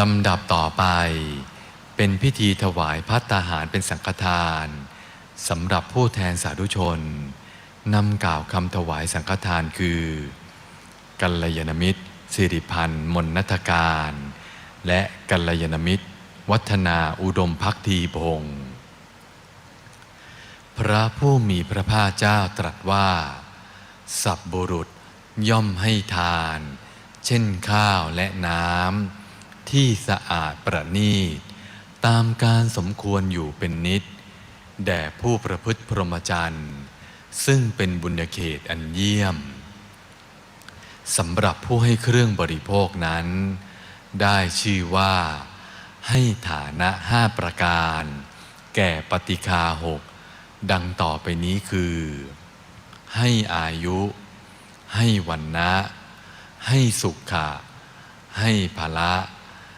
ลำดับต่อไป เป็นพิธีถวายพัตตาหารเป็นสังฆทานสำหรับผู้แทนสาธุชนนำกล่าวคำถวายสังฆทานคือ กัลยาณมิตร สิริพันธ์ มนนัฐการ และกัลยาณมิตร วัฒนาอุดมพักดีพงศ์พระผู้มีพระภาคเจ้าตรัสว่า สับบุรุษย่อมให้ทาน เช่นข้าวและน้ำ ที่สะอาดประณีต ตามการสมควรอยู่เป็นนิด แด่ผู้ประพฤติพรหมจรรย์ ซึ่งเป็นบุญเขตอันเยี่ยมสำหรับผู้ให้เครื่องบริโภคนั้น ได้ชื่อว่า ให้ฐานะห้าประการ แก่ปฏิคาหกดังต่อไปนี้คือ ให้อายุ ให้วันนะ ให้สุขะ ให้ภละ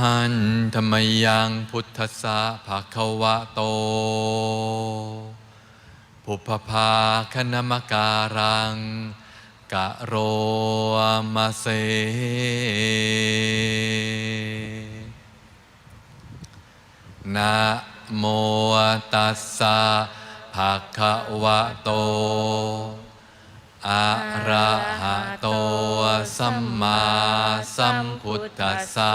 หันธรรมยังพุทธสะภะคะวะโตภุพพาคณมการัง กะโรมาเซนะโมตัสสะภะคะวะโต อะระหะโต สัมมาสัมพุทธัสสะ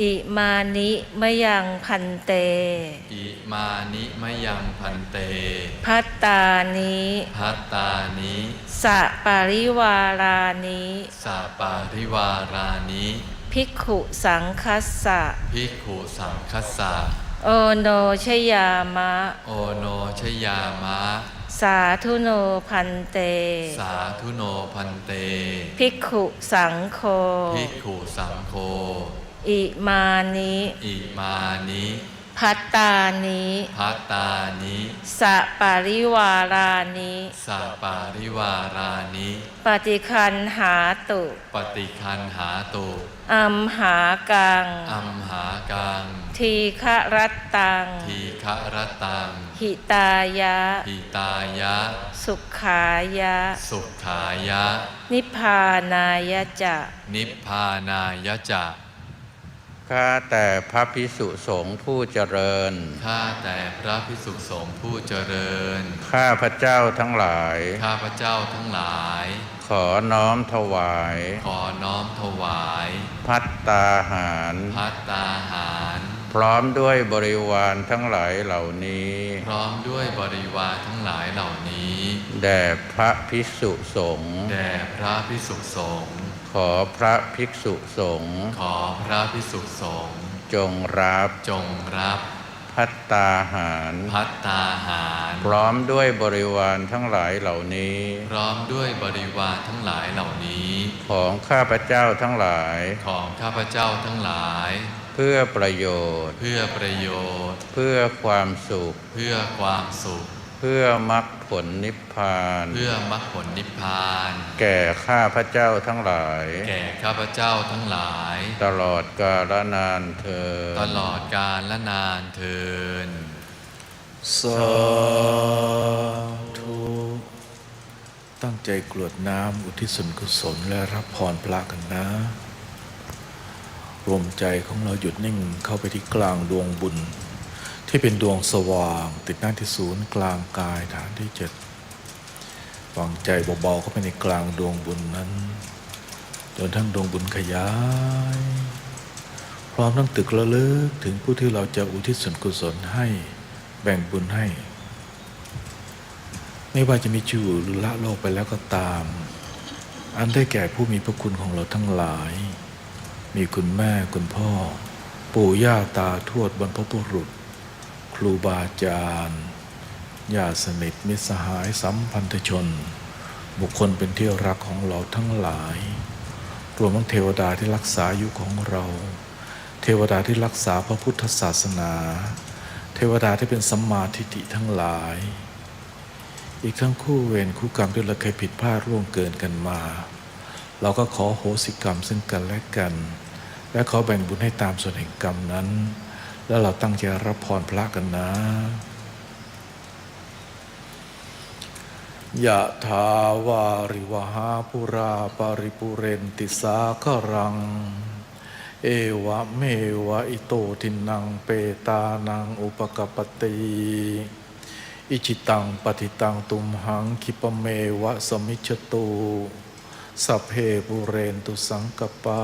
อิมานิมะยังพันเต อิมานิมะยังพันเต พัตตานิพัตตานิสะปาริวารานิสาปาริวารานิภิกขุสังคัสสะภิกขุสังคัสสะโอโนชยามะ โอโนชยามะ สาธุโนพันเต สาธุโนพันเต ภิกขุสังโฆ ภิกขุสังโฆ อิมานิอิมานิพัตตานิพัตตานิสะปาริวารานิสาปาริวารานิปฏิคันหาตุ ปฏิคันหาตุอัมหากังอัมหากัง ทีฆรัตตัง ทีฆรตัง หิตายะ หิตายะ สุขายะ สุขายะ นิพพานายะจะ นิพพานายะจะ ข้าแต่พระพิสุสงฆ์ผู้เจริญ ข้าแต่พระพิสุสงฆ์ผู้เจริญ ข้าพระเจ้าทั้งหลาย ข้าพระเจ้าทั้งหลาย ขอน้อมถวาย ขอน้อมถวาย พัตตาหาร พัตตาหาร พร้อมด้วยบริวารทั้งหลายเหล่านี้ พร้อมด้วยบริวารทั้งหลายเหล่านี้ แด่พระภิกษุสงฆ์ แด่พระพิสุสงฆ์ ขอพระภิกษุสงฆ์ขอพระพิสุสงฆ์จงรับจงรับพัตตาหารพัตตาหาร พร้อมด้วยบริวารทั้งหลายเหล่านี้ พร้อมด้วยบริวารทั้งหลายเหล่านี้ ของข้าพระเจ้าทั้งหลาย ของข้าพเจ้าทั้งหลาย เพื่อประโยชน์ เพื่อประโยชน์ เพื่อความสุข เพื่อความสุข เพื่อมรรคผลนิพพาน เพื่อมรรคผลนิพพาน แก่ข้าพระเจ้าทั้งหลาย แก่ข้าพเจ้าทั้งหลาย ตลอดกาลนานเธอญตลอดกาลและนานเทินสาธุตั้งใจกรวดน้ำอุทิศส่วนกุศลและรับพรพระกันนะ รวมใจของเราหยุดนิ่งเข้าไปที่กลางดวงบุญ ที่เป็นดวงสว่าง ติดหน้าที่ศูนย์กลางกายฐานที่เจ็ดวางใจเบาๆเข้าไปในกลางดวงบุญนั้นจนทั้งดวงบุญขยาย พร้อมทั้งตึกระลึกถึงผู้ที่เราจะอุทิศส่วนกุศลให้แบ่งบุญให้ ไม่ว่าจะมีชีวิตหรือละโลกไปแล้วก็ตาม อันได้แก่ผู้มีพระคุณของเราทั้งหลาย มีคุณแม่คุณพ่อ ปู่ย่าตาทวดบรรพบุรุษ ครูบาอาจารย์ญาติสนิทมิตรสหายสัมพันธชน บุคคลเป็นที่รักของเราทั้งหลาย รวมทั้งเทวดาที่รักษาอายุของเรา เทวดาที่รักษาพระพุทธศาสนา เทวดาที่เป็นสัมมาทิฏฐิทั้งหลาย อีกทั้งคู่เวรคู่กรรมที่เราเคยผิดพลาดร่วงเกินกันมา เราก็ขอโหสิกรรมซึ่งกันและกัน และขอแบ่งบุญให้ตามส่วนแห่งกรรมนั้น แล้วเราตั้งใจรับพรพระกันนะยะถาวาริวหาปุราปาริปุเรนติสาครัง เอวะเมวะอิโตทินังเปตานังอุปกปปติอิจิตังปฏิตังตุมหังคิปเมวะสมิจฉตุสัพเพปุเรนตุสังกปา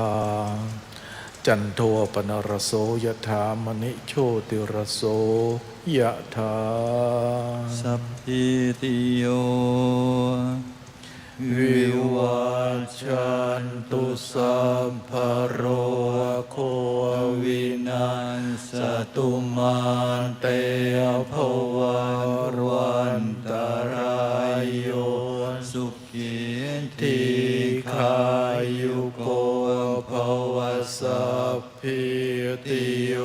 จันโทปนรโสยถามณิโชติรโสยะถาสัพพิติโย วิวัชชันตุสัพพะโรโควินัสสตุมาเตภว พิติโย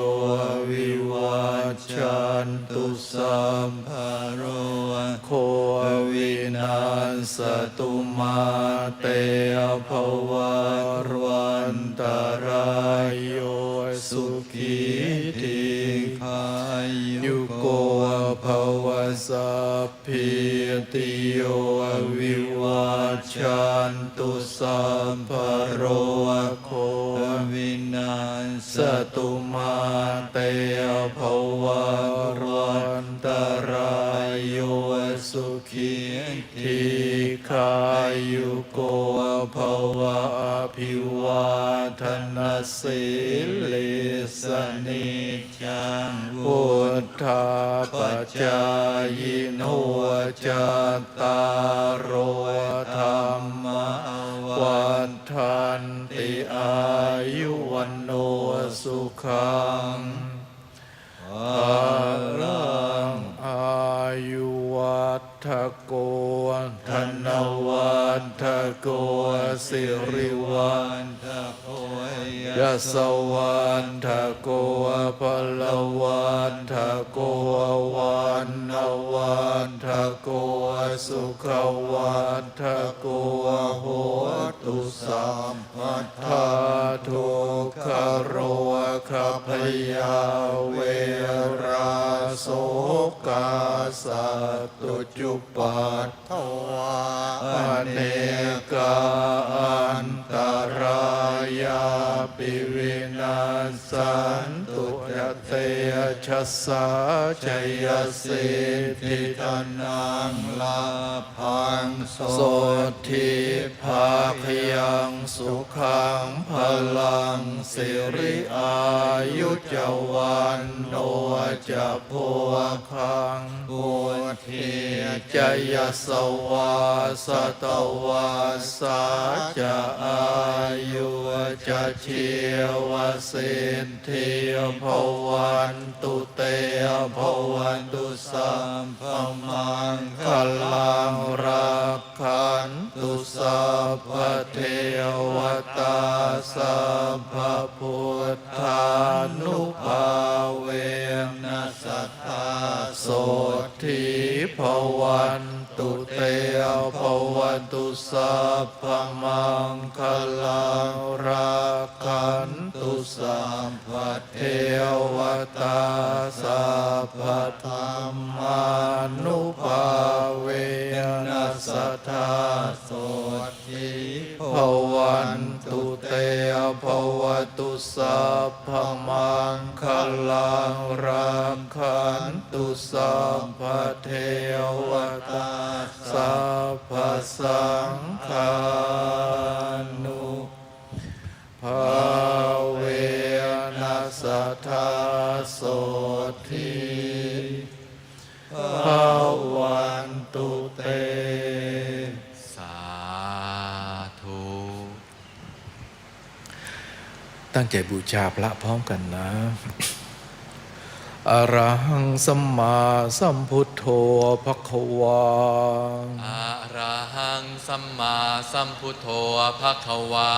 วิวัชชันตุสัพพะโรโควินัสสตุมาเตภวรวันตรายโยสุขีทิขายุโกภวสัพพิติโยวิวัชชันตุสัพพ ภวรวันตรายโยสุขีทีขายุโกภวะอภิวาทนาสิลิสนิจังพุทธาปจายโนจตตารโธรรมวันทันติอายุวันโนสุขัง โกสิริวันทโพยะสวันทะโกภะละวันทะโกวันน วันทะโกสุขวันทะโกโหตุสัมปัฏฐาทุกขโรคพยาเวราโสกาสัตุจุปัตถวาอเนกาอันตรายาปิวิ นาสันตุยเตชัสสาชัยสิทิตนังลาพังโสทิภาคยังสุขังพลังสิริอายุจวันโนจะโพคังพุทิจยสวาสตวาสาจะอายุจะเชียวสิทธิภวันตุเตภวันตุสัมภมังคลังรักขันตุสัพพเทวตาสัพพุทธานุภาเว อาโสทิภวันตุเตภวันตุสัพพมังคลังรักันตุสัมภเทวตาสัพพธรรมานุ ภวตุสัพพมังคลังรักขันตุสัพพเทวตาสัพพสังฆานุภาเวนัสสัทธาโสธีภาวันตุเต สาธุ ตั้งใจบูชาพระพร้อมกันนะอรหังสัมมาสัมพุทโธภควาอะระหังสัมมาสัมพุทโธภะคะวา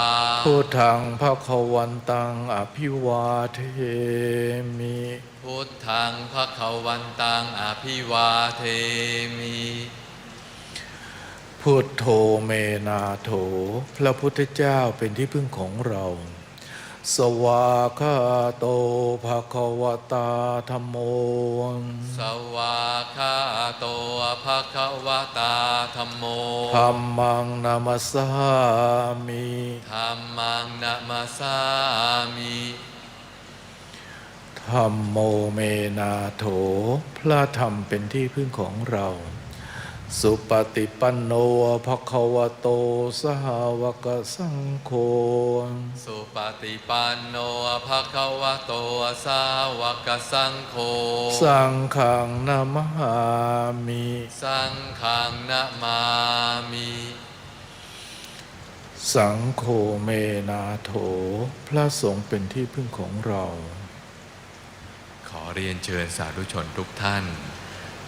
พุทธังภควันตังอภิวาเทมิพุทธังภะคะวันตังอภิวาเทมิพุทโธเมนาโถ พระพุทธเจ้าเป็นที่พึ่งของเรา สวากขาโตภควตาธรรมโมสวากขาโตภะคะวะตาธัมโมธรรมังนามัสสามิธัมมังนะมาสามิธรรมโมเมนาโถ พระธรรมเป็นที่พึ่งของเรา สุปฏิปันโนภควโต สหวกสังโฆ สุปฏิปันโนภะคะวะโตสาวกสังโฆ สังฆังนามหามิ สังฆังนะมามิ สังโฆเมนาโถ พระสงฆ์เป็นที่พึ่งของเรา ขอเรียนเชิญสาธุชนทุกท่าน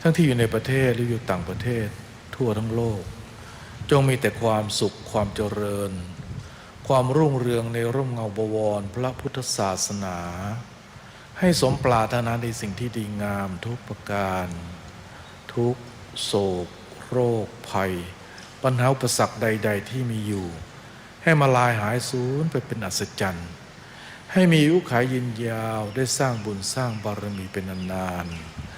ทั้งที่อยู่ในประเทศหรืออยู่ต่างประเทศทั่วทั้งโลก จงมีแต่ความสุขความเจริญ ความรุ่งเรืองในร่มเงาบวรพระพุทธศาสนา ให้สมปรารถนาในสิ่งที่ดีงามทุกประการ ทุกโศก โรค ภัย ปัญหาอุปสรรคใด ๆ ที่มีอยู่ ให้มาลายหายสูญไปเป็นอัศจรรย์ให้มีอายุขายยืนยาวได้สร้างบุญสร้างบารมีเป็นนานๆ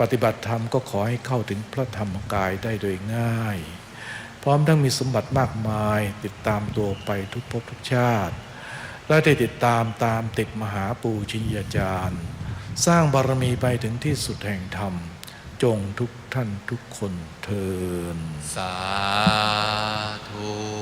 ปฏิบัติธรรมก็ขอให้เข้าถึงพระธรรมกายได้โดยง่าย พร้อมทั้งมีสมบัติมากมายติดตามตัวไปทุกภพทุกชาติ และได้ติดตามตามติดมหาปูชินยาจารย์ สร้างบารมีไปถึงที่สุดแห่งธรรม จงทุกท่านทุกคนเทินสาธุ